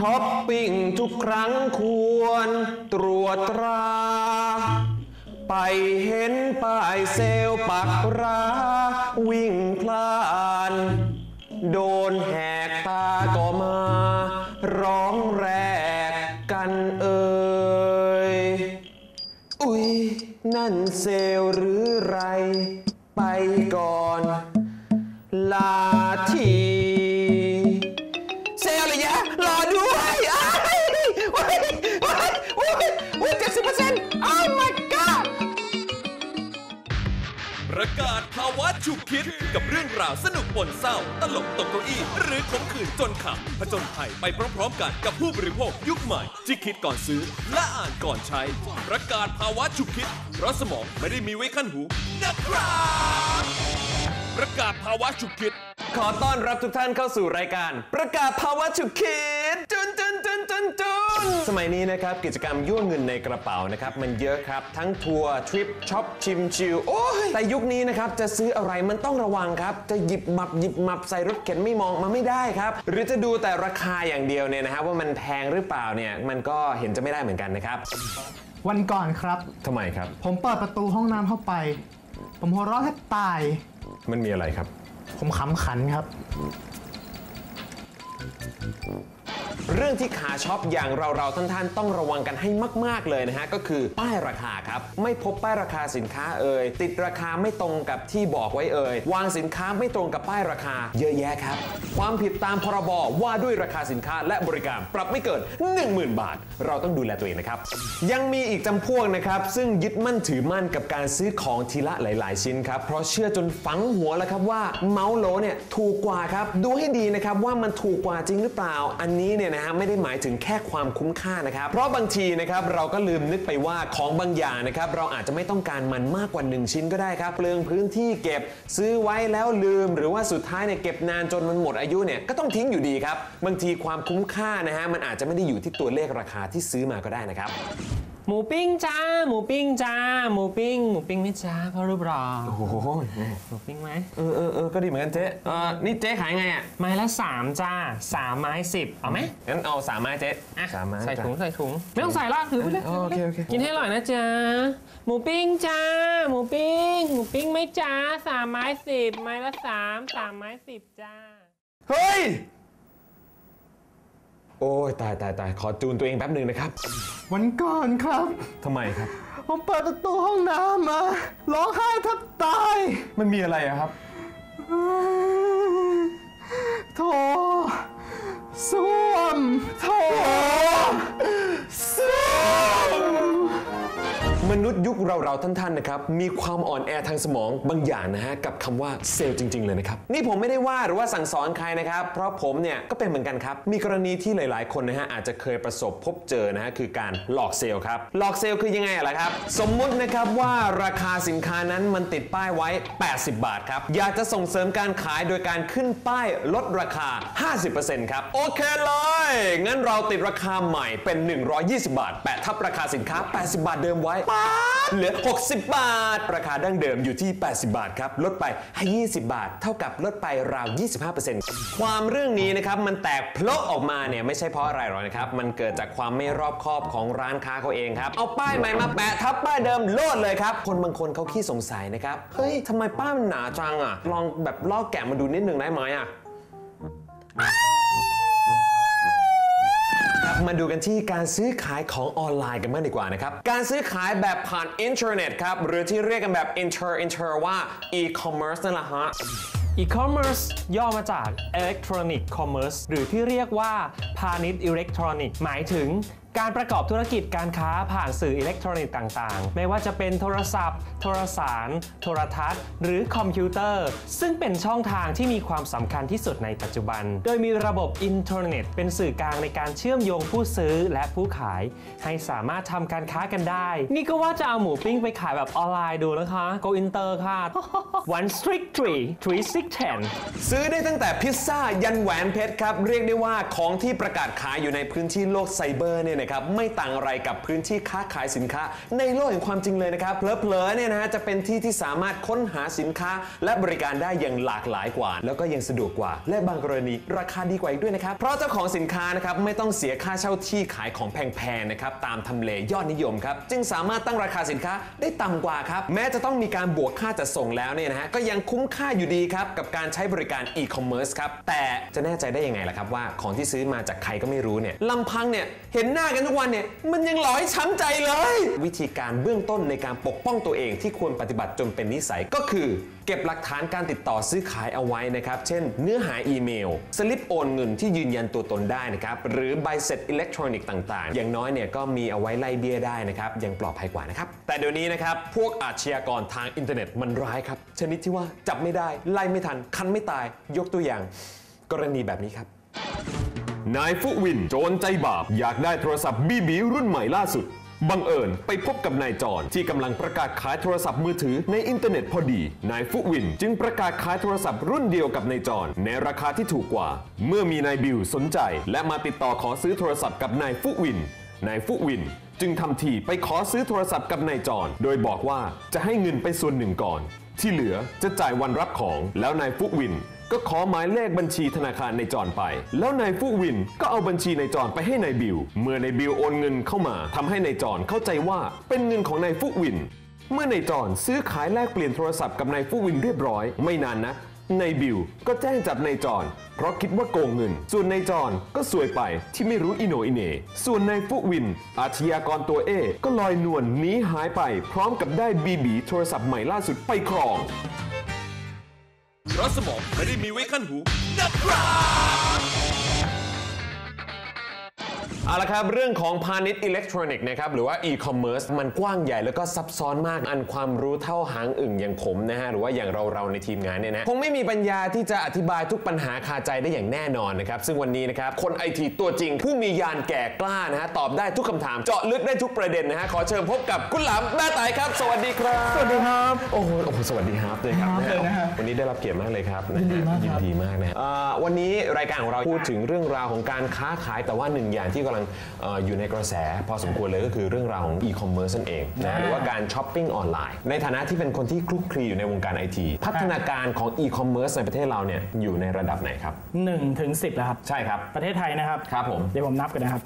ช้อปปิ้งทุกครั้งควรตรวจตรา ไปเห็นป้ายเซลปักราวิ่งพลานโดนแหกตาก็มา ร้องแรกกันเอ่ยอุ๊ยนั่นเซลหรือไร ไปก่อน ลา ประกาศภาวะฉุกคิดกับเรื่องราวสนุกปนเศร้า ตลกตกเก้าอี้ หรือขมขื่นจนขำผจญภัยไปพร้อมๆกันกับผู้บริโภคยุคใหม่ ที่คิดก่อนซื้อ และอ่านก่อนใช้ ประกาศภาวะฉุกคิด เพราะสมองไม่ได้มีไว้ขั้นหูนะครับประกาศภาวะฉุกคิด ขอต้อนรับทุกท่านเข้าสู่รายการ ประกาศภาวะฉุกคิดจุนจุนจุนจุนจุน สมัยนี้นะครับกิจกรรมยั่วเงินในกระเป๋านะครับมันเยอะครับทั้งทัวร์ทริปช็อปชิมชิลโอ้ยแต่ยุคนี้นะครับจะซื้ออะไรมันต้องระวังครับ จะหยิบหมับหยิบหมับใส่รถเข็นไม่มองมาไม่ได้ครับ หรือจะดูแต่ราคาอย่างเดียวเนี่ยนะครับว่ามันแพงหรือเปล่าเนี่ยมันก็เห็นจะไม่ได้เหมือนกันนะครับวันก่อนครับ ทำไมครับ ผมเปิดประตูห้องน้ำเข้าไป ผมหัวเราะแทบตาย มันมีอะไรครับ ผมขำขันครับ เรื่องที่ขาช็อปอย่างเราๆท่านๆต้องระวังกันให้มาก ๆเลยนะฮะก็คือป้ายราคาครับไม่พบป้ายราคาสินค้าเอ่ยติดราคาไม่ตรงกับที่บอกไว้เอ่ยวางสินค้าไม่ตรงกับป้ายราคา เยอะแยะครับ ความผิดตามพรบว่าด้วยราคาสินค้าและบริการปรับไม่เกิน 10,000 บาท เราต้องดูแลตัวเองนะครับ ยังมีอีกจำพวกนะครับซึ่งยึดมั่นถือมั่นกับการซื้อของทีละหลาย ๆ ชิ้นครับเพราะเชื่อจนฝังหัวแล้วครับว่าเมาส์โลเนี่ยถูกกว่าครับดูให้ดีนะครับว่ามันถูกกว่าจริงหรือเปล่าอันนี้เนี่ยนะฮะไม่ได้หมายถึงแค่ความคุ้มค่านะครับ เพราะบางทีนะครับเราก็ลืมนึกไปว่าของบางอย่างนะครับเราอาจจะไม่ต้องการมันมากกว่า 1 ชิ้นก็ได้ครับ เปลืองพื้นที่เก็บซื้อไว้แล้วลืม หรือว่าสุดท้ายเนี่ยเก็บนานจนมันหมดอายุเนี่ยก็ต้องทิ้งอยู่ดีครับบางทีความคุ้มค่านะฮะมันอาจจะไม่ได้อยู่ที่ตัวเลขราคาที่ซื้อมาก็ได้นะครับ มูปิ้งจ้า หมูปิ้งจ้า หมูปิ้ง หมูปิ้งไหม่จ้าพ่อรูปรอโอ้โหหมูปิ้งไหมเออเออเออก็ดีเหมือนกันเจ๊เออนี่เจ๊ขายไงอะไม้ละสามจ้าสามไม้สิบเอาไหมงั้นเอาสามไม้เจ๊อะสามไม้ใส่จ้ะถุงใส่ถุงไม่ต้องใส่ละถือไปเลยอ๋อโอเคโอเคกินให้อร่อยนะจ้าหมูปิ้งจ้า หมูปิ้ง หมูปิ้งไหม่จ้าสามไม้สิบไม้ละสามสามไม้สิบจ้าเฮ้ย โอ้ยตายตายตายขอจูนตัวเองแป๊บหนึ่งนะครับวันก่อนครับ ทำไมครับ ผมเปิดประตูห้องน้ำมาร้องไห้แทบตาย มันมีอะไรอะครับ โถส้วมโษย์ยุคเราๆท่านๆนะครับมีความอ่อนแอทางสมองบางอย่างนะฮะกับคำว่าเซลล์จริง ๆ เลยนะครับนี่ผมไม่ได้ว่าหรือว่าสั่งสอนใครนะครับ เพราะผมเนี่ยก็เป็นเหมือนกันครับ มีกรณีที่หลายๆ คนนะฮะอาจจะเคยประสบพบเจอนะฮะคือการหลอกเซลล์ครับหลอกเซลล์คือยังไงอะล่ะครับสมมุตินะครับว่าราคาสินค้านั้นมันติดป้ายไว้ 80 บาทครับอยากจะส่งเสริมการขายโดยการขึ้นป้ายลดราคา 50%ครับโอเคเลยงั้นเราติดราคาใหม่เป็น 120 บาทแปะทับราคาสินค้า 80 บาทเดิมไว้ป๊าเหลือ 60 บาท ราคาดั้งเดิมอยู่ที่ 80 บาทครับ ลดไปให้ 20 บาท เท่ากับลดไปราว 25%ความเรื่องนี้นะครับ มันแตกโพละออกมาเนี่ย ไม่ใช่เพราะอะไรหรอกนะครับ มันเกิดจากความไม่รอบคอบของร้านค้าเขาเองครับ เอาป้ายใหม่มาแปะทับป้ายเดิมโลดเลยครับ คนบางคนเขาขี้สงสัยนะครับ เฮ้ยทำไมป้ายมันหนาจังอะ ลองแบบลอกแกะมาดูนิดหนึ่งได้ไหมอะ มาดูกันที่การซื้อขายของออนไลน์กันบ้างดีกว่านะครับ การซื้อขายแบบผ่านอินเทอร์เน็ตครับ หรือที่เรียกกันแบบ inter inter ว่า e-commerce นั่นแหละฮะ e-commerce ย่อมาจาก electronic commerce หรือที่เรียกว่าพาณิชย์อิเล็กทรอนิกส์หมายถึง การประกอบธุรกิจการค้าผ่านสื่ออิเล็กทรอนิกส์ต่างๆ ไม่ว่าจะเป็นโทรศัพท์ โทรสาร โทรทัศน์ หรือคอมพิวเตอร์ ซึ่งเป็นช่องทางที่มีความสำคัญที่สุดในปัจจุบัน โดยมีระบบอินเทอร์เน็ต เป็นสื่อกลางในการเชื่อมโยงผู้ซื้อและผู้ขาย ให้สามารถทำการค้ากันได้ นี่ก็ว่าจะเอาหมูปิ้งไปขายแบบออนไลน์ดูนะคะ go inter ค่ะ one strict three three six ten ซื้อได้ตั้งแต่พิซซ่ายันแหวนเพชรครับเรียกได้ว่าของที่ประกาศขายอยู่ในพื้นที่โลกไซเบอร์เนี่ยนะครับไม่ต่างอะไรกับพื้นที่ค้าขายสินค้า ในโลกแห่งความจริงเลยนะครับเพลอๆเนี่ยนะฮะจะเป็นที่ที่สามารถค้นหาสินค้า และบริการได้อย่างหลากหลายกว่า แล้วก็ยังสะดวกกว่า และบางกรณีราคาดีกว่าอีกด้วยนะครับเพราะเจ้าของสินค้านะครับไม่ต้องเสียค่าเช่าที่ขายของแพงๆนะครับตามทำเลยอดนิยมครับจึงสามารถตั้งราคาสินค้าได้ต่ำกว่าครับแม้จะต้องมีการบวกค่าจัดส่งแล้วเนี่ยนะฮะก็ยังคุ้มค่าอยู่ดีครับกับการใช้บริการอีคอมเมิร์ซครับแต่จะแน่ใจได้ยังไงล่ะครับว่าของที่ซื้อมาจากใครก็ไม่รู้เนี่ยลำพังเนี่ยเห็นหน้ากันทุกวันเนี่ยมันยังหลอยช้ำใจเลย วิธีการเบื้องต้นในการปกป้องตัวเองที่ควรปฏิบัติจนเป็นนิสัยก็คือ เก็บหลักฐานการติดต่อซื้อขายเอาไว้นะครับ เช่น เนื้อหาอีเมล สลิปโอนเงินที่ยืนยันตัวตนได้นะครับ หรือใบเสร็จอิเล็กทรอนิกส์ต่างๆ อย่างน้อยเนี่ยก็มีเอาไว้ไล่เบี้ยได้นะครับยังปลอดภัยกว่านะครับแต่เดี๋ยวนี้นะครับพวกอาชญากรทางอินเทอร์เน็ตมันร้ายครับชนิดที่ว่าจับไม่ได้ไล่ไม่ทันคันไม่ตายยกตัวอย่าง กรณีแบบนี้ครับ นายฟุวิน โจรใจบาป อยากได้โทรศัพท์บีบีรุ่นใหม่ล่าสุด บังเอิญไปพบกับนายจอนที่กำลังประกาศขายโทรศัพท์มือถือในอินเทอร์เน็ตพอดี นายฟุวิน จึงประกาศขายโทรศัพท์รุ่นเดียวกับนายจอนในราคาที่ถูกกว่า เมื่อมีนายบิวสนใจ และมาติดต่อขอซื้อโทรศัพท์กับนายฟุวิน นายฟุวินจึงทำทีไปขอซื้อโทรศัพท์กับนายจอนโดยบอกว่าจะให้เงินไปส่วนหนึ่งก่อน ที่เหลือจะจ่ายวันรับของแล้วนายฟุวิน ก็ขอหมายเลขบัญชีธนาคารในจอนไป แล้วนายฟุวินก็เอาบัญชีในจอนไปให้ในายบิว เมื่อนายบิวโอนเงินเข้ามาทำให้ในายจอนเข้าใจว่าเป็นเงินของนายฟุวิน เมื่อนายจอนซื้อขายแลกเปลี่ยนโทรศัพท์กับนายฟุวินเรียบร้อยไม่นานนะนายบิวก็แจ้งจับนายจอนเพราะคิดว่าโกงเงิน ส่วนนายจอนก็สวยไปที่ไม่รู้อิโหนอิเหนส่วนนายฟุวิน อาชญากรตัวเอก็ลอยนวลหนีหายไป พร้อมกับได้บีบีโทรศัพท์ใหม่ล่าสุดไปครอง เพราะสมองไม่ได้มีไว้ขั้นหูนะครับ เอาละครับ เรื่องของพาณิชย์อิเล็กทรอนิกส์นะครับหรือว่าอีคอมเมิร์ซมันกว้างใหญ่แล้วก็ซับซ้อนมากอันความรู้เท่าหางอึ่งอย่างผมนะฮะหรือว่าอย่างเราเราๆในทีมงานเนี่ยนะคงไม่มีปัญญาที่จะอธิบายทุกปัญหาคาใจได้อย่างแน่นอนนะครับซึ่งวันนี้นะครับคนไอทีตัวจริง ผู้มียานแก่กล้านะฮะตอบได้ทุกคำถามเจาะลึกได้ทุกประเด็นนะฮะขอเชิญพบกับคุณหลามแม่ไตายครับ สวัสดีครับ สวัสดีครับ โอ้โหโอ้โหสวัสดีครับด้วยครับครับเลยนะฮะวันนี้ได้รับเกียรติมากเลยครับนะฮะยินดีมากครับ ยินดีมากนะฮะเอ่อวันนี้รายการของเราพูดถึงเรื่องราวของการค้าขายแต่ว่าหนึ่งอย่างที่กำลังเอ่ออยู่ในกระแสพอสมควรเลยก็คือเรื่องราวของอีคอมเมิร์ซนั่นเองนะหรือว่าการช้อปปิ้งออนไลน์ ในฐานะที่เป็นคนที่คลุกคลีอยู่ในวงการไอทีพัฒนาการของอีคอมเมิร์ซในประเทศเราเนี่ยอยู่ในระดับไหนครับ 1ถึง10แล้วครับ ใช่ครับ ประเทศไทยนะครับ ครับผม เดี๋ยวผมนับกันนะครับ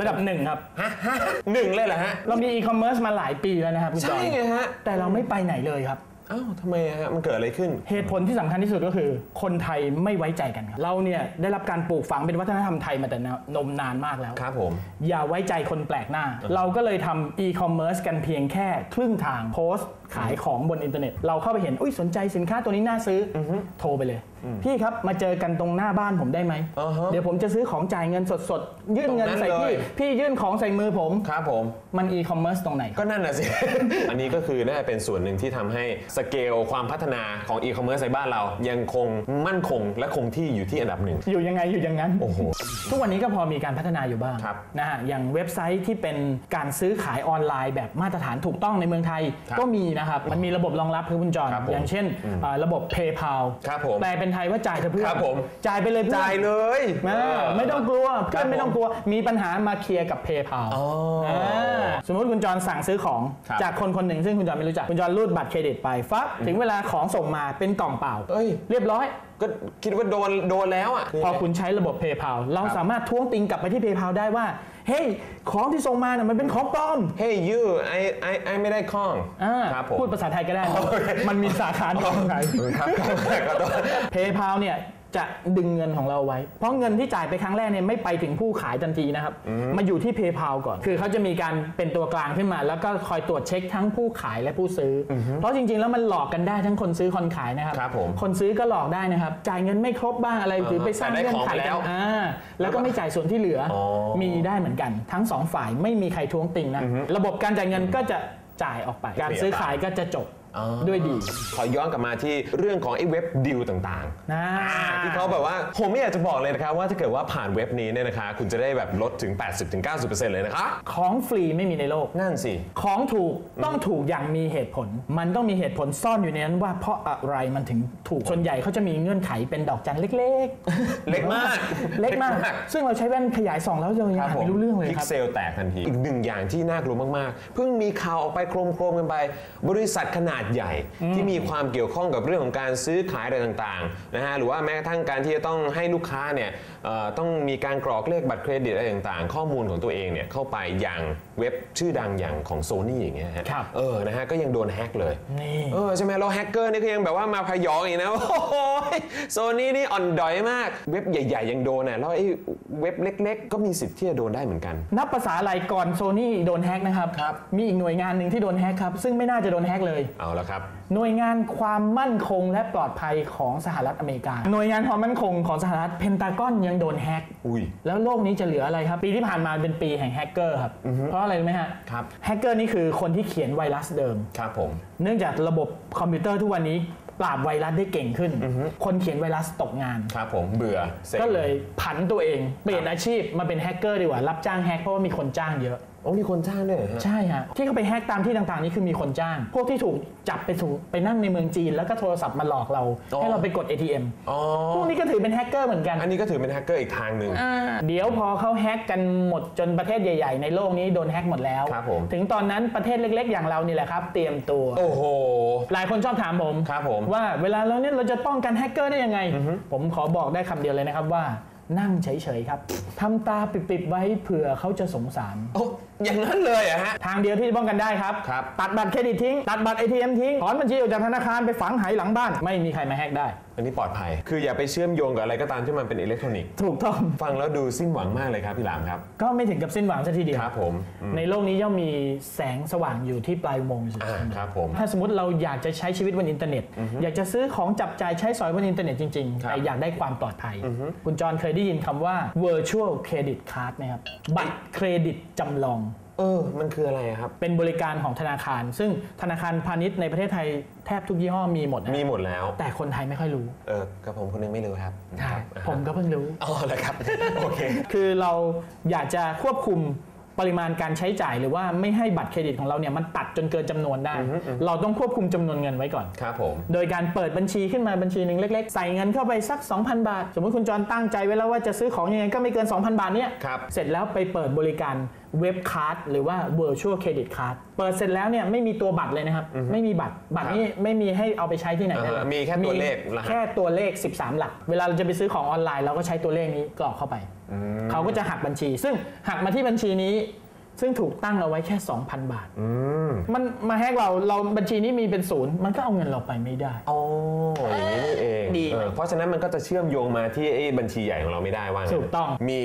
ระดับหนึ่งครับฮะฮะหนึ่งเลยเหรอฮะ เรามีอีคอมเมิร์ซมาหลายปีแล้วนะครับคุณจอใช่ยไงฮะ แต่เราไม่ไปไหนเลยครับ อ้าวทำไมฮะมันเกิดอะไรขึ้น เหตุผลที่สำคัญที่สุดก็คือ คนไทยไม่ไว้ใจกันครับเราเนี่ยได้รับการปลูกฝังเป็นวัฒนธรรมไทยมาแต่นมนานมากแล้ว ครับผม อย่าไว้ใจคนแปลกหน้า เราก็เลยทำอีคอมเมิร์ซกันเพียงแค่ครึ่งทางโพสต์ขายของบนอินเทอร์เน็ต เราเข้าไปเห็น อุ้ยสนใจสินค้าตัวนี้น่าซื้ออโทรไปเลย พี่ครับมาเจอกันตรงหน้าบ้านผมได้ไหมอ่าฮะเดี๋ยวผมจะซื้อของจ่ายเงินสดๆ ยื่นเงินตรงนั้นใส่เลพี่ยพี่ยื่นของใส่มือผมครับผม มันอีคอมเมิร์ซตรงไหน ก็นั่นน่ะสิ อันนี้ก็คือน่าจะเป็นส่วนหนึ่งที่ทำให้สเกลความพัฒนาของอีคอมเมิร์ซในบ้านเรา ยังคงมั่นคงและคงที่อยู่ที่อันดับหนึ่ง อยู่ยังไงอยู่อย่างนั้น โอ้โห ทุกวันนี้ก็พอมีการพัฒนาอยู่บ้างครับนะฮะ อย่างเว็บไซต์ที่เป็นการซื้อขายออนไลน์แบบมาตรฐานถูกต้องในเมืองไทยครับก็มีนะครับ มันมีระบบรองรับคือคุณจอนครับผมอย่างเช่นอ่าระบบ PayPal ครับผมแปลเป็นไทยว่าจ่ายเถอะเพื่อนครับผม จ่ายไปเลยเพื่อนจ่ายเลยเออไม่ต้องกลัวเพื่อนไม่ผมต้องกลัว มีปัญหามาเคลียร์กับ PayPal อ๋ออ่าสมมติคุณจอนสั่งซื้อของครับ จากคนคนหนึ่งซึ่งคุณจอนไม่รู้จักคุณจอนรูดบัตรเครดิตไปฟับถึงเวลาของส่งมาเป็นกล่องเปล่า เอ้ย เรียบร้อย ก็คิดว่าโดนโดนแล้วอะ พอคุณใช้ระบบ PayPal เราสามารถท้วงติงกลับไปที่ PayPal ได้ว่า เฮ้ย ของที่ส่งมาเนี่ยมันเป็นของปลอม เฮ้ยยูไอไอไอไม่ได้คล้องอ่าครับผมพูดภาษาไทยก็ได้นะมันมีสาขาที่เมืองไทย ครับครับขอโทษ PayPal เนี่ย จะดึงเงินของเราไว้ เพราะเงินที่จ่ายไปครั้งแรกเนี่ยไม่ไปถึงผู้ขายทันทีนะครับ มาอยู่ที่ PayPal ก่อน คือเขาจะมีการเป็นตัวกลางขึ้นมา แล้วก็คอยตรวจเช็คทั้งผู้ขายและผู้ซื้ออเพราะจริงๆ แล้วมันหลอกกันได้ทั้งคนซื้อคนขายนะครับครับผมคนซื้อก็หลอกได้นะครับ จ่ายเงินไม่ครบบ้างอะไรหรือไปสร้างแต่ได้เงื่อนไขของไปแล้กัวนอ่าแล้วก็ไม่จ่ายส่วนที่เหลือออมีได้เหมือนกัน ทั้งสองฝ่ายไม่มีใครท้วงติงนะ ระบบการจ่ายเงินก็จะจ่ายออกไป การซื้อขายก็จะจบอ๋อ ด้วยดี ขอย้อนกลับมาที่เรื่องของไอ้เว็บดิวต่างๆนะที่เขาแบบว่าผมไม่อยากจะบอกเลยนะครับว่าถ้าเกิดว่าผ่านเว็บนี้เนี่ยนะคะ คุณจะได้แบบลดถึง 80-90%เลยนะคะ ของฟรีไม่มีในโลก นั่นสิ ของถูกต้องถูกอย่างมีเหตุผล มันต้องมีเหตุผลซ่อนอยู่ในนั้นว่าเพราะอะไรมันถึงถูกส่วนใหญ่เขาจะมีเงื่อนไขเป็นดอกจันเล็กๆ เล็กมาก เล็กมากเล็กมากซึ่งเราใช้แว่นขยายส่องแล้วเรายังอ่านไม่รู้เรื่องเลยพิคกรับเซลแตกทันทีอีกหนึ่งอย่างที่น่ากลัวมากๆ เพิ่งมีข่าวออกไปโครมๆกันไป บริษัทขนาดใหญ่ ที่มีความเกี่ยวข้องกับเรื่องของการซื้อขายอะไรต่างๆนะฮะหรือว่าแม้กระทั่งการที่จะต้องให้ลูกค้าเนี่ยเอ่อ ต้องมีการกรอกเลขบัตรเครดิตอะไรต่างๆ ข้อมูลของตัวเองเนี่ยเข้าไปอย่างเว็บชื่อดังอย่างของโซนี่อย่างเงี้ยฮะครับเออนะฮะก็ยังโดนแฮ็กเลยนี่เออใช่ไหมเราแฮกเกอร์นี่ก็ยังแบบว่ามาพยองอีกนะโอ้โหโซนี่นี่อ่อนดอยมากเว็บใหญ่ๆ ยังโดนอะแล้วไอ้เว็บเล็ก ๆ ก็มีสิทธิ์ที่จะโดนได้เหมือนกัน นับภาษาอะไรก่อนโซนี่โดนแฮ็กนะครับครับมีอีกหน่วยงานหนึ่งที่โดนแฮ็กครับซึ่งไม่น่าจะโดนแฮ็กเลยเอาละครับหน่วยงานความมั่นคงและปลอดภัยของสหรัฐอเมริกา หน่วยงานความมั่นคงของสหรัฐเพนตากอนยังโดนแฮ็กอุ้ยแล้วโลกนี้จะเหลืออะไรครับ ปีที่ผ่านมาเป็นปีแห่งแฮกเกอร์ครับ เพราะอะไรรู้ไหมฮะครับแฮกเกอร์นี่คือคนที่เขียนไวรัสเดิมครับผม เนื่องจากระบบคอมพิวเตอร์ทุกวันนี้ปราบไวรัสได้เก่งขึ้น คนเขียนไวรัสตกงาน ครับผมเบื่อซ็งก็เลยผันตัวเอง เปลี่ยนอาชีพมาเป็นแฮกเกอร์ดีกว่ารับจ้างแฮกเพราะว่ามีคนจ้างเยอะ โอ้มีคนจ้างด้วยเหรอฮะ ใช่ฮะที่เขาไปแฮกตามที่ต่างๆนี่คือมีคนจ้าง พวกที่ถูกจับไปถูกไปนั่งในเมืองจีน แล้วก็โทรศัพท์มาหลอกเรา อ๋อ ให้เราไปกด ATM อ๋อ พวกนี้ก็ถือเป็นแฮกเกอร์เหมือนกัน อันนี้ก็ถือเป็นแฮกเกอร์อีกทางหนึ่ง เดี๋ยวพอเขาแฮกกันหมดจนประเทศใหญ่ ๆ ในโลกนี้โดนแฮกหมดแล้ว ครับผม ถึงตอนนั้นประเทศเล็ก ๆ อย่างเรานี่แหละครับ เตรียมตัว โอ้โห หลายคนชอบถามผม ครับผม ว่าเวลาเราเนี่ยเราจะป้องกันแฮกเกอร์ได้ยังไง ผมขอบอกได้คำเดียวเลยนะครับว่า นั่งเฉยๆครับทำตาปิดๆไว้เผื่อเขาจะสงสาร โอ้อย่างนั้นเลยเหรอะฮะ ทางเดียวที่จะป้องกันได้ครับครับ ตัดบัตรเครดิตทิ้ง ตัดบัตร ATM ทิ้งถอนบัญชีออกจากธนาคารไปฝังไหหลังบ้าน ไม่มีใครมาแฮกได้อันนี้ปลอดภัย คืออย่าไปเชื่อมโยงกับอะไรก็ตามที่มันเป็นอิเล็กทรอนิกส์ ถูกต้อง ฟังแล้วดูสิ้นหวังมากเลยครับพี่หลามครับ ก็ไม่ถึงกับสิ้นหวังซะทีเดียวครับผมอืมในโลกนี้ย่อมมีแสงสว่างอยู่ที่ปลายอุโมงค์เสมอ่าอครับผม ถ้าสมมติเราอยากจะใช้ชีวิตบนอินเทอร์เน็ต อยากจะซื้อของจับจ่ายใช้สอยบนอินเทอร์เน็ตจริงๆครับแต่อยากได้ความปลอดภัย คุณจรเคยได้ยินคำว่า virtual credit card ไหมครับ บัตรเครดิตจำลองเออ มันคืออะไรครับ เป็นบริการของธนาคาร ซึ่งธนาคารพาณิชย์ในประเทศไทยแทบทุกยี่ห้อมีหมดนะมีหมดแล้ว แต่คนไทยไม่ค่อยรู้ เออกับผมคนนึงไม่รู้ครับครับผมก็เพิ่งรู้ อ๋อแล้วครับ โอเค คือเราอยากจะควบคุม ปริมาณการใช้จ่ายหรือว่าไม่ให้บัตรเครดิตของเราเนี่ยมันตัดจนเกินจำนวนได้ เราต้องควบคุมจำนวนเงินไว้ก่อนครับผมโดยการเปิดบัญชีขึ้นมาบัญชีหนึ่งเล็ก ๆ ใส่เงินเข้าไปสัก 2,000 บาท สมมติคุณจรตั้งใจไว้แล้วว่าจะซื้อของยังไงก็ไม่เกิน 2,000 บาทเนี่ยครับเสร็จแล้วไปเปิดบริการเว็บคาร์ดหรือว่า virtual credit card เปิดเสร็จแล้วเนี่ยไม่มีตัวบัตรเลยนะครับ ไม่มีบัตรบัตรนี้ไม่มีให้เอาไปใช้ที่ไหนได้เลยอ่ามีแค่ตัวเลขรหัสแค่ตัวเลข 13 หลัก เวลาเราจะไปซื้อของออนไลน์เราก็ใช้ตัวเลขนี้กรอกเข้าไป เขาก็จะหักบัญชี ซึ่งหักมาที่บัญชีนี้ ซึ่งถูกตั้งเอาไว้แค่ 2,000 บาทมันมาแฮกเราเราบัญชีนี้มีเป็นศูนย์มันก็เอาเงินเราไปไม่ได้อ๋ออย่างนี้นี่เองดีเออเพราะฉะนั้นมันก็จะเชื่อมโยงมาที่ไอ้บัญชีใหญ่ของเราไม่ได้ว่างั้นถูกต้อง มี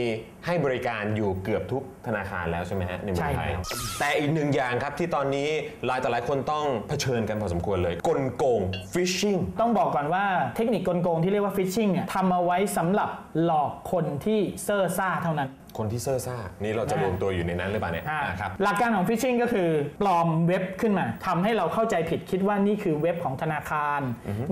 ให้บริการอยู่เกือบทุก ธนาคารแล้วใช่ไหมฮะในเมืองไทยใช่ครับแต่อีกหนึ่งอย่างครับที่ตอนนี้หลายต่อหลายคนต้องเผชิญกันพอสมควรเลยกลโกง phishing ต้องบอกก่อนว่าเทคนิคกลโกงที่เรียกว่าฟิชชิงเนี่ยทำเอาไว้สำหรับหลอกคนที่เซ่อซ่าเท่านั้นคนที่เซ่อซ่า นี่เราจะรวมตัวอยู่ในนั้นหรือเปล่าเนี่ยอ่าอ่าครับหลักการของฟิชชิงก็คือ ปลอมเว็บขึ้นมาทำให้เราเข้าใจผิดคิดว่านี่คือเว็บของธนาคาร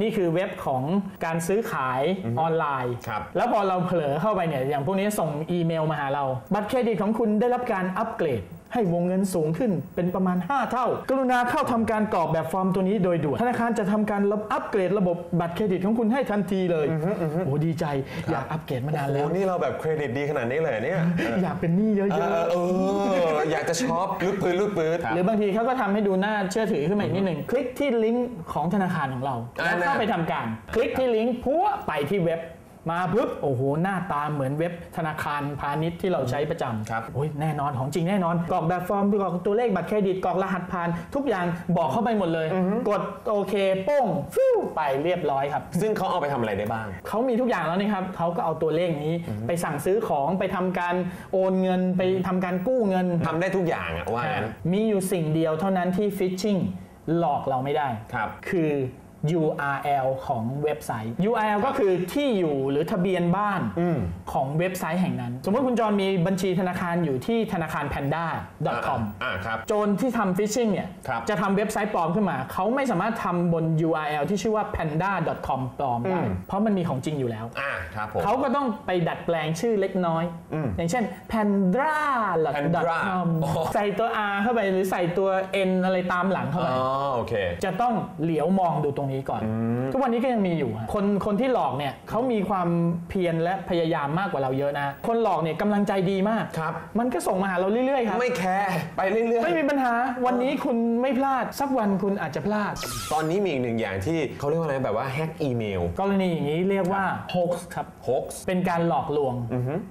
นี่คือเว็บของการซื้อขายออนไลน์ครับแล้วพอเราเผลอเข้าไปเนี่ยอย่างพวกนี้ส่งอีเมลมาหาเรา บัตรเครดิตของคุณได้รับการอัปเกรด ให้วงเงินสูงขึ้นเป็นประมาณ 5 เท่า กรุณาเข้าทำการกรอกแบบฟอร์มตัวนี้โดยด่วนธนาคารจะทำการรับอัปเกรดระบบบัตรเครดิตของคุณให้ทันทีเลยโอ้ดีใจอยากอัปเกรดมานานแล้วโอ้นี่เราแบบเครดิตดีขนาดนี้เลยเนี่ยอยากเป็นหนี้เยเออะอๆเอออยากจะช็อปลุดปืนลุดปืนหรือบางทีเขาก็ทำให้ดูน่าเชื่อถือขึ้นมาอีกนิดหนึ่งคลิกที่ลิงก์ของธนาคารของเราอ่าแล้วเข้าไปทำการ คลิกที่ลิงก์พัวไปที่เว็บ มาปุ๊บโอ้โหหน้าตาเหมือนเว็บธนาคารพาณิชย์ที่เราใช้ประจำครับโอ้ยแน่นอนของจริงแน่นอนกรอกแบบฟอร์มกรอกตัวเลขบัตรเครดิตกรอกรหัสผ่าน ทุกอย่างบอกเข้าไปหมดเลย กดโอเคโป้งฟิวไปเรียบร้อยครับ ซึ่งเขาเอาไปทำอะไรได้บ้าง เขามีทุกอย่างแล้วนี่ครับเขาก็เอาตัวเลขนี้ไปสั่งซื้อของไปทำการโอนเงินไปทำการกู้เงินทำได้ทุกอย่างอะว่างั้นมีอยู่สิ่งเดียวเท่านั้นที่ฟิชชิงหลอกเราไม่ได้ครับคือ URL ของเว็บไซต์ URL ก็คือที่อยู่หรือทะเบียนบ้านของเว็บไซต์แห่งนั้น สมมติคุณจรมีบัญชีธนาคารอยู่ที่ธนาคาร panda.com อ่าครับโจรที่ทำฟิชชิงเนี่ยครับจะทำเว็บไซต์ปลอมขึ้นมา เขาไม่สามารถทำบน URL ที่ชื่อว่า panda.com ปลอมได้ เพราะมันมีของจริงอยู่แล้วอ่าครับผมเขาก็ต้องไปดัดแปลงชื่อเล็กน้อย อย่างเช่น pandra.com อ๋อใส่ตัว R เข้าไปหรือใส่ตัว N อะไรตามหลังเข้าไปอ๋อโอเคจะต้องเหลียวมองดูตรงนี้ก่อน ทุกวันนี้ก็ยังมีอยู่ฮะคนคนที่หลอกเนี่ยเขามีความเพียรและพยายามมากกว่าเราเยอะนะ คนหลอกเนี่ยกำลังใจดีมาก ครับ มันก็ส่งมาหาเราเรื่อยๆครับ ไม่แคร์ไปเรื่อยไม่มีปัญหา วันนี้คุณไม่พลาด สักวันคุณอาจจะพลาดๆตอนนี้มีอีกหนึ่งอย่างที่เขาเรียกว่าอะไรแบบว่าแฮ็กอีเมล กรณีอย่างนี้เรียกว่า hoax ครับ hoax เป็นการหลอกลวง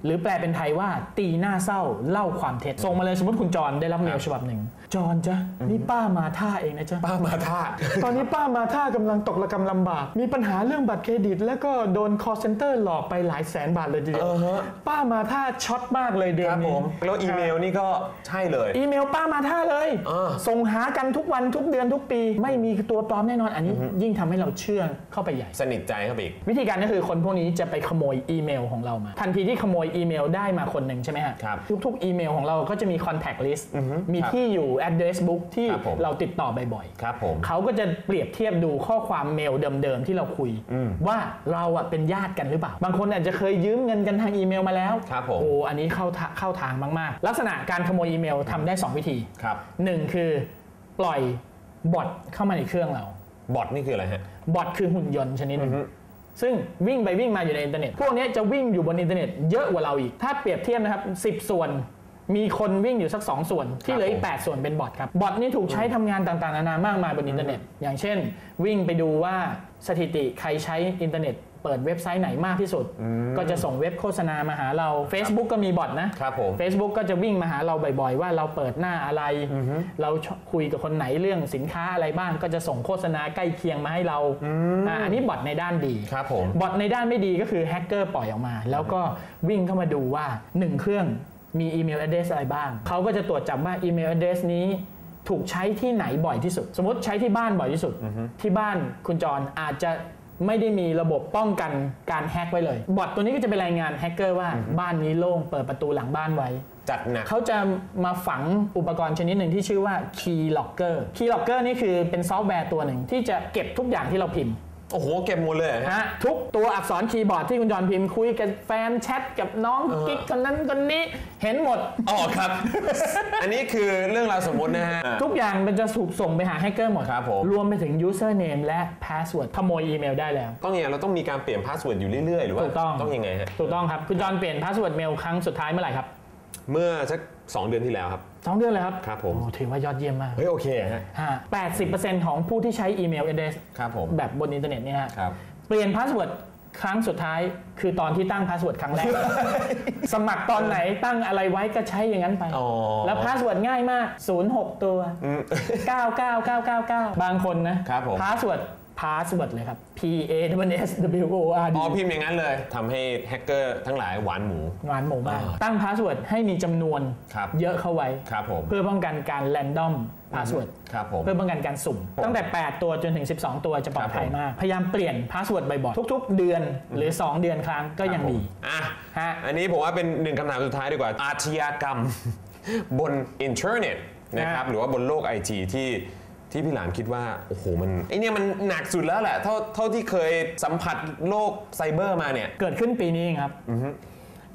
หรือแปลเป็นไทยว่าตีหน้าเศร้าเล่าความเท็จ ส่งมาเลยสมมติคุณจรได้รับเมลฉบับหนึ่งจรจ้ะนี่ป้ามาท่าเองนะจ๊ะป้ามาท่า ตอนนี้ป้ามาท่ากำลังตกระกำลำบาก มีปัญหาเรื่องบัตรเครดิต แล้วก็โดน call center หลอกไปหลายแสนบาทเลยทีเดียวเออฮะป้ามาท่าช็อตมากเลยเดือคนรับผนี้มแล้วอีเมลนี่ก็ใช่เลย อีเมลป้ามาท่าเลยเออส่งหากันทุกวันทุกเดือนทุกปี ไม่มีตัวปลอมแน่นอนอันนี้ ยิ่งทำให้เราเชื่อเข้าไปใหญ่สนิทใจเข้าไปอีกวิธีการก็คือคนพวกนี้จะไปขโมยอีเมลของเรามา ทันทีที่ขโมยอีเมลได้มาคนหนึ่งใช่ไหมฮะครับทุกๆอีเมลของเราก็จะมี contact list มีครับที่อยู่ address book ที่ครับผมเราติดต่อบ่อยๆครับผมเขาก็จะเปรียบเทียบดูข้อความเมลเดิมๆที่เราคุยว่าเราอะเป็นญาติกันหรือเปล่า บางคนอาจจะเคยยืมเงินกันทางอีเมลมาแล้วครับผม โอ้อันนี้เข้าทาเข้าทางมากๆ ลักษณะการขโมยอีเมลทำได้ 2 วิธี ครับหนึ่งคือปล่อยบอทเข้ามาในเครื่องเรา บอทนี่คืออะไรฮะ บอทคือหุ่นยนต์ชนิดหนึงซึ่งวิ่งไปวิ่งมาอยู่ในอินเทอร์เน็ต พวกเนี้ยจะวิ่งอยู่บนอินเทอร์เน็ตเยอะกว่าเราอีก ถ้าเปรียบเทียบนะครับ 10 ส่วน มีคนวิ่งอยู่สัก 2 ส่วนที่เหลืออีกผม8ส่วนเป็นบอทครับ บอทนี่ถูกใช้ทำงานต่างๆนานามากมายบนอินเทอร์เน็ต อย่างเช่น วิ่งไปดูว่าสถิติใครใช้อินเทอร์เน็ตเปิดเว็บไซต์ไหนมากที่สุด ก็จะส่งเว็บโฆษณามาหาเรา Facebook ก็มีบอทนะครับผม Facebook ก็จะวิ่งมาหาเราบ่อยๆ ว่าเราเปิดหน้าอะไร เราคุยกับคนไหนเรื่องสินค้าอะไรบ้าง ก็จะส่งโฆษณาใกล้เคียงมาให้เราอ่าอันนี้บอทในด้านดีครับผมบอทในด้านไม่ดีก็คือแฮกเกอร์ปล่อยออกมา แล้วก็วิ่งเข้ามาดูว่า 1 เครื่อง มีอีเมล address อะไรบ้าง เขาก็จะตรวจจับว่าอีเมล address นี้ถูกใช้ที่ไหนบ่อยที่สุด สมมติใช้ที่บ้านบ่อยที่สุด ที่บ้านคุณจรอาจจะไม่ได้มีระบบป้องกันการแฮกไว้เลย บอทตัวนี้ก็จะไปรายงานแฮกเกอร์ว่าบ้านนี้โล่งเปิดประตูหลังบ้านไว้ จัดหนักเขาจะมาฝังอุปกรณ์ชนิดหนึ่งที่ชื่อว่า Key Locker Key Locker นี่คือเป็นซอฟต์แวร์ตัวหนึ่งที่จะเก็บทุกอย่างที่เราพิมพ์ โอ้โห เก็บหมดเลยเหรอฮะฮะทุกตัวอักษรคีย์บอร์ดที่คุณจรพิมพ์คุยกับแฟนแชทกับน้องกิ๊กคนนั้นคนนี้เห็นหมด อ๋อครับ อันนี้คือเรื่องราวสมมตินะฮะ ทุกอย่างมันจะถูกส่งไปหาแฮกเกอร์หมดครับผม รวมไปถึง username และ password ขโมยอีเมลได้แล้ว ต้องยังไงเราต้องมีการเปลี่ยนพาสเวิร์ดอยู่เรื่อยๆ หรือว่า ถูกต้อง ต้องยังไงฮะ ถูกต้องครับ คุณจรเปลี่ยนพาสเวิร์ดเมลครั้งสุดท้ายเมื่อไหร่ครับ เมื่อสักสองเดือนที่แล้วครับ สองเดือนเลยครับครับผมโอ้ถือว่ายอดเยี่ยมมากเฮ้ยโอเคฮะฮะ80%ของผู้ที่ใช้อีเมล address ครับผมแบบบนอินเทอร์เน็ตเนี่ยฮะครับเปลี่ยนพาสเวิร์ดครั้งสุดท้ายคือตอนที่ตั้งพาสเวิร์ดครั้งแรก สมัครตอนไหนตั้งอะไรไว้ก็ใช้อย่างนั้นไปอ๋อแล้วพาสเวิร์ดง่ายมาก 06 ตัว 99999 บางคนนะครับผมพาสเวิร์ด พาสเวิร์ดเลยครับ P A W S W O R D อ๋อพิมพ์อย่างนั้นเลยทำให้แฮกเกอร์ทั้งหลายหวานหมู งานหมู่มาก อ่าตั้งพาสเวิร์ดให้มีจำนวนครับเยอะเข้าไว้ ครับผม เพื่อป้องกันการแรนดอมพาสเวิร์ดครับผม เพื่อป้องกันการสุ่ม ตั้งแต่ 8 ตัวจนถึง 12 ตัวจะปลอดภัยมาก พยายามเปลี่ยนพาสเวิร์ดบ่อยๆ ทุกๆ เดือนหรือ 2 เดือนครั้งก็ยังดี อะ ฮะอันนี้ผมว่าเป็นหนึ่งคำถามสุดท้ายดีกว่า อาชญากรรม บนอินเทอร์เน็ตนะครับ ฮะหรือว่าบนโลกไอทีที่ ที่พี่หลามคิดว่า โอ้โห มันไอเนี่ยมันหนักสุดแล้วแหละ เท่าเท่าที่เคยสัมผัสโลกไซเบอร์มาเนี่ย เกิดขึ้นปีนี้เองครับ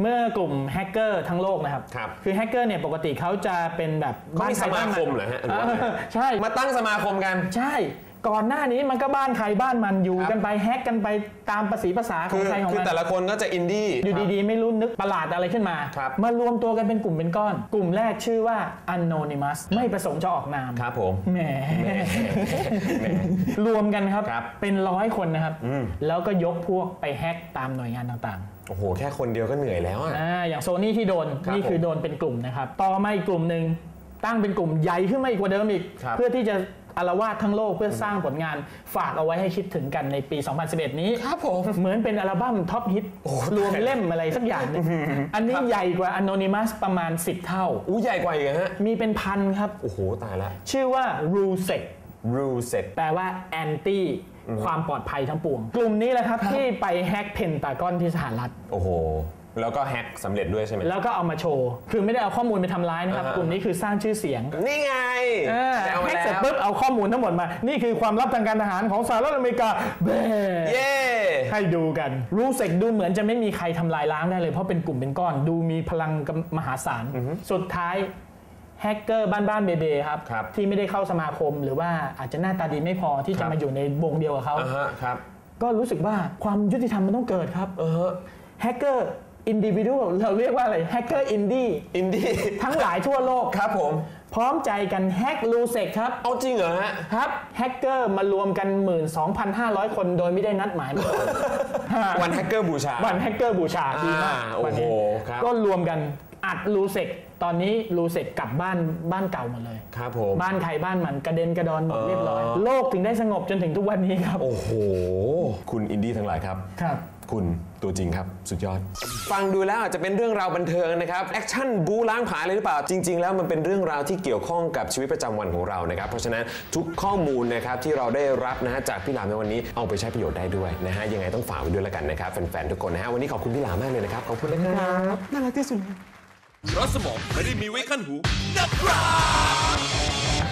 เมื่อกลุ่มแฮกเกอร์ทั้งโลกนะครับครับคือแฮกเกอร์เนี่ยปกติเขาจะเป็นแบบเขามีใครบ้นสมาคมเหรอฮะหรือว่าไง เออใช่ มาตั้งสมาคมกัน ใช่ ก่อนหน้านี้มันก็บ้านใครบ้านมันอยู่ครับกันไปแฮกกันไปตามภาษีภาษาขอคืงอใครของคือมันแต่ละคนก็จะอินดี้อยู่ดีๆ ไม่รู้นึกประหลาดอะไรขึ้นมาครับมารวมตัวกันเป็นกลุ่มเป็นก้อน กลุ่มแรกชื่อว่า Anonymous ไม่ประสงค์จะออกนามครับผมแหมรวมกันครับครับเป็นร้อยคนนะครับ แล้วก็ยกพวกไปแฮกตามหน่วยงานต่างโอ้โห แค่คนเดียวก็เหนื่อยแล้วอะๆอ่าอย่างโซนี่ที่โดนครับนี่คือผมโดนเป็นกลุ่มนะครับ ต่อมาอีกกลุ่มหนึ่งตั้งเป็นกลุ่มใหญ่ขึ้นมาอีกกว่าเดิมอีกครับเพื่อที่จะ อารวาสทั้งโลกเพื่อสร้างผลงานฝากเอาไว้ให้คิดถึงกันในปี 2011 นี้ครับผมเหมือนเป็นอัลบั้มท็อปฮิตโอ้รวมเล่มอะไรสักอย่างหนึงอันนี้ใหญ่กว่า Anonymous ประมาณ 10 เท่าอู้ใหญ่กว่าอีกเหรอฮะมีเป็นพันครับ โอ้โห ตายละชื่อว่า r u s e c rule set แปลว่า anti ความปลอดภัยทั้งปวง กลุ่มนี้แหละครับที่ไปแฮกเพนตากอนที่สหรัฐโอ้โห แล้วก็แฮ็กสำเร็จด้วยใช่ไหม แล้วก็เอามาโชว์ คือไม่ได้เอาข้อมูลไปทำร้ายนะครับ อ่าฮะ กลุ่มนี้คือสร้างชื่อเสียงนี่ไงเออไปเอาแฮมากเสร็จแล้วปุ๊บเอาข้อมูลทั้งหมดมา นี่คือความลับทางการทหารของสหรัฐอเมริกาแบเย้ ให้ดูกัน รูเซกดูเหมือนจะไม่มีใครทำลายล้างได้เลย เพราะเป็นกลุ่มเป็นก้อน ดูมีพลังมหาศาล สุดท้ายแฮกเกอร์บ้านๆเบๆครับ ครับที่ไม่ได้เข้าสมาคมหรือว่าอาจจะหน้าตาดีไม่พอที่ครัจะบ มาอยู่ในวงเดียวกับเขา อ่าฮะครับ ก็รู้สึกว่าความยุติธรรมมันต้องเกิดครับ เออแฮกเกอร์ อินดิวิ a l เราเรียกว่าอะไรแฮกเกอร์อินดี้อินดี้ ทั้งหลายทั่วโลก ครับผม พร้อมใจกันแฮกรูเซกครับ เอาจริงเหรอฮะ ครับแฮกเกอร์มารวมกัน 12,500 คนโดยไม่ได้นัดหมายมาก่อนวันแฮกเกอร์บูชา วันแฮกเกอร์บูชาดีมากอ่าโอ้โหวันนี้ครับก็รวมกันอัดรูเซกตอนนี้รูเซกกลับบ้านบ้านเก่าหมดเลยครับผมบ้านใครบ้านมันกระเด็นกระดอนหมดเออเรียบร้อย โลกถึงได้สงบจนถึงทุกวันนี้ครับ โอ้โห คุณอินดี้ทั้งหลายครับครับ คุณตัวจริงครับ สุดยอด ฟังดูแล้วอาจจะเป็นเรื่องราวบันเทิงนะครับแอคชั่นบูล้างผลาญเลยหรือเปล่าจริง ๆ แล้วมันเป็นเรื่องราวที่เกี่ยวข้องกับชีวิตประจำวันของเรานะครับ เพราะฉะนั้นทุกข้อมูลนะครับที่เราได้รับนะฮะจากพี่หลามในวันนี้เอาไปใช้ประโยชน์ได้ด้วยนะฮะยังไงต้องฝากไว้ด้วยแล้วกันนะครับแฟนๆทุกคนนะฮะวันนี้ขอบคุณพี่หลามมากเลยนะครับขอบคุณนะครับ น่ารักที่สุด เพราะสมองไม่ได้มีไว้ขั้นหูนะครับ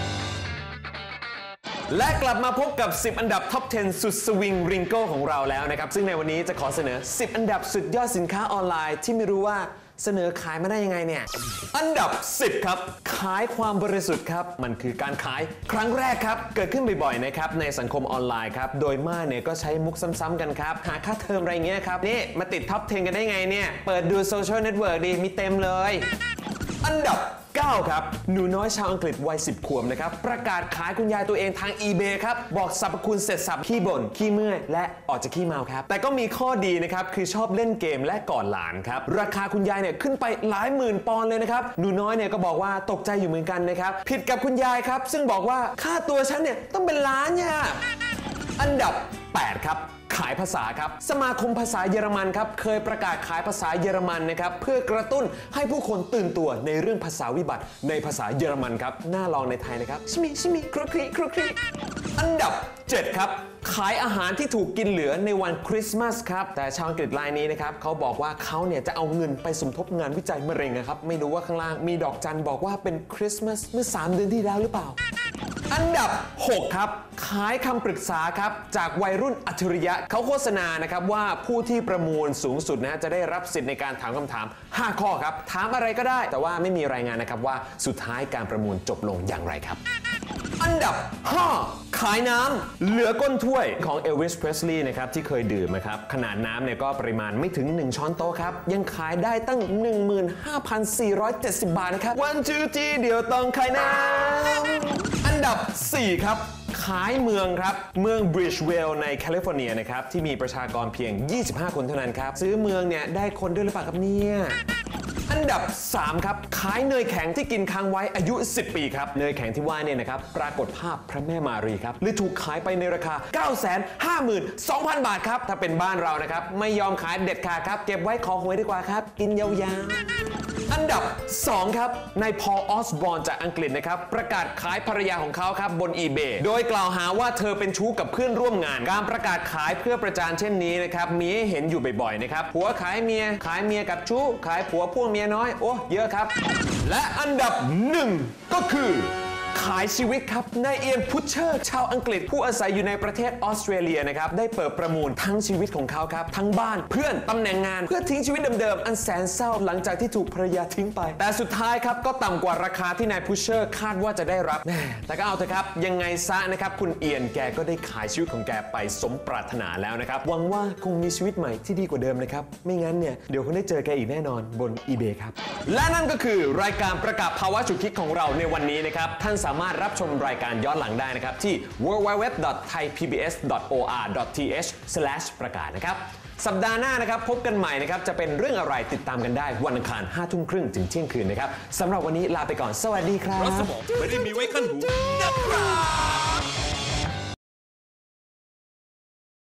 และกลับมาพบกับ 10 อันดับท็อป 10 สุดสวิงริงโก้ของเราแล้วนะครับ ซึ่งในวันนี้จะขอเสนอ 10 อันดับสุดยอดสินค้าออนไลน์ ที่ไม่รู้ว่าเสนอขายมาได้ยังไงเนี่ย อันดับ 10 ครับ ขายความบริสุทธิ์ครับ มันคือการขายครั้งแรกครับ เกิดขึ้นบ่อยๆนะครับในสังคมออนไลน์ครับ โดยมากเนี่ยก็ใช้มุกซ้ำๆกันครับ หาค่าเทอมอะไรเงี้ยครับ นี่มาติดท็อป 10 กันได้ไงเนี่ย เปิดดูโซเชียลเน็ตเวิร์กดีมีเต็มเลย อันดับ 9 ครับ หนูน้อยชาวอังกฤษวัย 10 ขวบนะครับ ประกาศขายคุณยายตัวเองทาง eBay ครับ บอกสรรพคุณเสร็จสับขี้บ่น ขี้เมื่อย และออกจากขี้เมาครับ แต่ก็มีข้อดีนะครับ คือชอบเล่นเกมและก่อนหลานครับ ราคาคุณยายเนี่ยขึ้นไปหลายหมื่นปอนด์เลยนะครับ หนูน้อยเนี่ยก็บอกว่าตกใจอยู่เหมือนกันนะครับ ผิดกับคุณยายครับ ซึ่งบอกว่าค่าตัวฉันเนี่ยต้องเป็นล้านเนี่ยอันดับ 8 ครับ ขายภาษาครับสมาคมภาษาเยอรมันครับเคยประกาศขายภาษาเยอรมันนะครับเพื่อกระตุ้นให้ผู้คนตื่นตัวในเรื่องภาษาวิบัติในภาษาเยอรมันครับน่าลองในไทยนะครับชิมิชิมิครุกคริครุกคริอันดับ 7 ครับขายอาหารที่ถูกกินเหลือในวันคริสต์มาสครับ แต่ชาวอังกฤษรายนี้นะครับเขาบอกว่าเขาเนี่ยจะเอาเงินไปสมทบงานวิจัยมะเร็งนะครับ ไม่รู้ว่าข้างล่างมีดอกจันบอกว่าเป็นคริสต์มาสเมื่อ 3 เดือนที่แล้วหรือเปล่า อันดับ 6 ครับ ขายคำปรึกษาครับ จากวัยรุ่นอัจฉริยะเขาโฆษณานะครับว่าผู้ที่ประมูลสูงสุดนะจะได้รับสิทธิ์ในการถามคำถาม 5 ข้อครับ ถามอะไรก็ได้ แต่ว่าไม่มีรายงานนะครับว่าสุดท้ายการประมูลจบลงอย่างไรครับ อันดับ 5ขายน้ำเหลือก้นถ้วยของเอลวิสเพรสลีย์นะครับที่เคยดื่มนะครับขนาดน้ำเนี่ยก็ปริมาณไม่ถึง 1 ช้อนโต๊ะครับ ยังขายได้ตั้ง 15,470 บาทนะครับวันชื่อจีเดียวต้องขายน้ำอันดับ4 ครับขายเมืองครับ เมืองบริดจ์เวลในแคลิฟอร์เนียนะครับ ที่มีประชากรเพียง 25 คนเท่านั้นครับ ซื้อเมืองเนี่ย ได้คนด้วยหรือเปล่าครับเนี่ยอันดับ 3 ครับ ขายเนยแข็งที่กินค้างไว้อายุ 10 ปีครับ เนยแข็งที่ว่าเนี่ยนะครับ ปรากฏภาพพระแม่มารีครับหรือถูกขายไปในราคา 952,000 บาทครับ ถ้าเป็นบ้านเรานะครับ ไม่ยอมขายเด็ดขาดครับ เก็บไว้ขอหวยดีกว่าครับ กินยาวๆ อันดับ 2 ครับนายพอลออสบอร์นจากอังกฤษนะครับ ประกาศขายภรรยาของเขาครับบน eBay โดยกล่าวหาว่าเธอเป็นชู้กับเพื่อนร่วมงาน การประกาศขายเพื่อประจานเช่นนี้นะครับ มีให้เห็นอยู่บ่อยๆนะครับผัวขายเมีย ขายเมียกับชู้ ขายผัวพ่วงเมียน้อย โอ้เยอะครับ และอันดับหนึ่งก็คือ ขายชีวิตครับนายเอียนพุชเชอร์ชาวอังกฤษผู้อาศัยอยู่ในประเทศออสเตรเลียนะครับได้เปิดประมูลทั้งชีวิตของเขาครับ ทั้งบ้านเพื่อนตำแหน่งงาน เพื่อทิ้งชีวิตเดิมๆอันแสนเศร้าหลังจากที่ถูกภรรยาทิ้งไป แต่สุดท้ายครับก็ต่ำกว่าราคาที่นายพุชเชอร์คาดว่าจะได้รับแหม่แต่ก็เอาเถอะครับยังไงซะนะครับคุณเอียนแกก็ได้ขายชีวิตของแกไปสมปรารถนาแล้วนะครับหวังว่าคงมีชีวิตใหม่ที่ดีกว่าเดิมนะครับไม่งั้นเนี่ยเดี๋ยวคงได้เจอแกอีกแน่นอนบน eBay ครับและนั่นก็คือรายการประกาศภาวะฉุกคิดของเราในวันนี้นะครับท่านสาามารถรับชมรายการย้อนหลังได้นะครับ ที่ www.thaipbs.or.th ประกาศนะครับ สัปดาห์หน้านะครับพบกันใหม่นะครับ จะเป็นเรื่องอะไรติดตามกันได้วันอังคาร5ทุ่มครึ่งถึงเที่ยงคืนนะครับสำหรับวันนี้ลาไปก่อนสวัสดีครัเพรสบมองไม่ได้มีไว้ขั้นหูนะครับ